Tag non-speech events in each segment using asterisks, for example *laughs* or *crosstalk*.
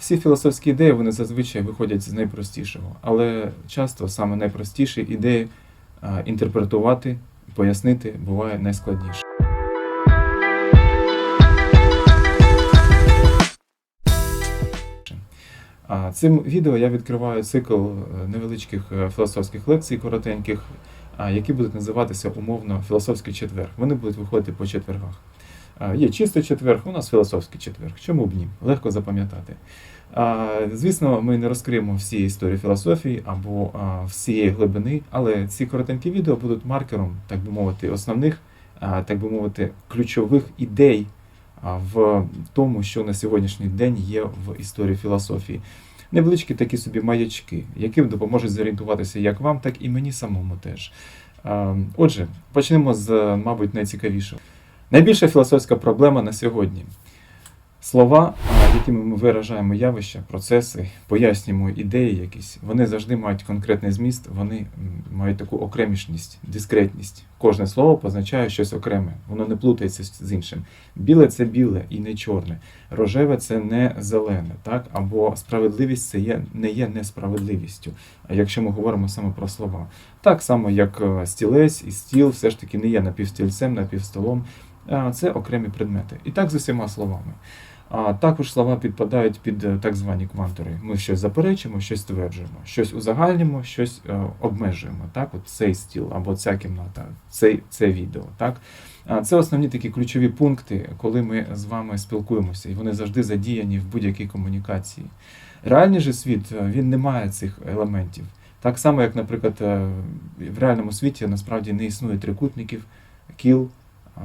Всі філософські ідеї вони зазвичай виходять з найпростішого, але часто саме найпростіші ідеї інтерпретувати, пояснити буває найскладніше. Цим відео я відкриваю цикл е, невеличких е, філософських лекцій, коротеньких, які будуть називатися умовно філософський четверг. Вони будуть виходити по четвергах. Є чистий четверг, у нас філософський четверг. Чому б ні? Легко запам'ятати. Звісно, ми не розкриємо всі історії філософії або всієї глибини, але ці коротенькі відео будуть маркером, так би мовити, основних, так би мовити, ключових ідей в тому, що на сьогоднішній день є в історії філософії. Невеличкі такі собі маячки, які допоможуть зорієнтуватися як вам, так і мені самому теж. Отже, почнемо з, мабуть, найцікавішого. Найбільша філософська проблема на сьогодні. Слова, якими ми виражаємо явища, процеси, пояснюємо ідеї якісь, вони завжди мають конкретний зміст, вони мають таку окремішність, дискретність. Кожне слово позначає щось окреме, воно не плутається з іншим. Біле це біле і не чорне. Рожеве це не зелене, так? Або справедливість це є, не є несправедливістю, а якщо ми говоримо саме про слова. Так само, як е, стілець і стіл все ж таки не є напівстільцем, напівстолом. Це окремі предмети. І так з усіма словами. А також слова підпадають під е, так звані квантори. Ми щось заперечимо, щось стверджуємо, щось узагальнюємо, щось е, обмежуємо. Так, от цей стіл або ця кімната, цей, це відео. Так, це основні такі ключові пункти, коли ми з вами спілкуємося, і вони завжди задіяні в будь-якій комунікації. Реальний же світ е, він не має цих елементів. Так само, як, наприклад, в реальному світі насправді не існує трикутників, кіл,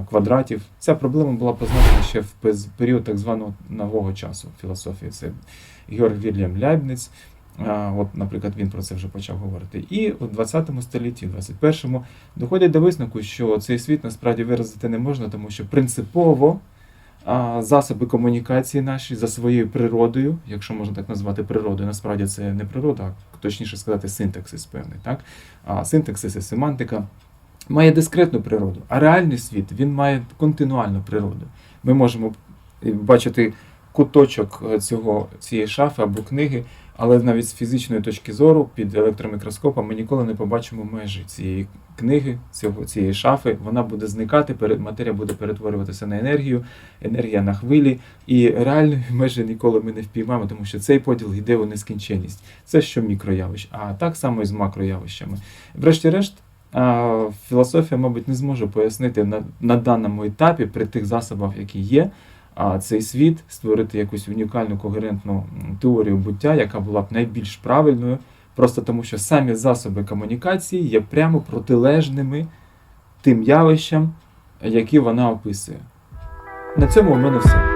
квадратів. Ця проблема була позначена ще в період так званого нового часу філософії. Це Георг Вільям Ляйбниц. А, От, наприклад, він про це вже почав говорити. І у 20 столітті, 21-му доходять до висновку, що цей світ насправді виразити не можна, тому що принципово засоби комунікації наші за своєю природою, якщо можна так назвати природою, насправді це не природа, а точніше сказати, синтаксис певний. Так? А, синтаксис і семантика має дискретну природу, а реальний світ він має континуальну природу. Ми можемо е, бачити куточок е, цього, цієї шафи або книги, але навіть з фізичної точки зору під електромікроскопом ми ніколи не побачимо межі цієї книги, цього, цієї шафи. Вона буде зникати, матерія буде перетворюватися на енергію, енергія на хвилі, і реальної *laughs* межі ніколи ми не впіймаємо, тому що цей поділ йде у нескінченність. Це що мікроявищ, а так само і з макроявищами. Врешті-решт, філософія, мабуть, не зможе пояснити на, на даному етапі при тих засобах, які є, а цей світ створити якусь унікальну когерентну теорію буття, яка була б найбільш правильною, просто тому що самі засоби комунікації є прямо протилежними тим явищам, які вона описує. На цьому у мене все.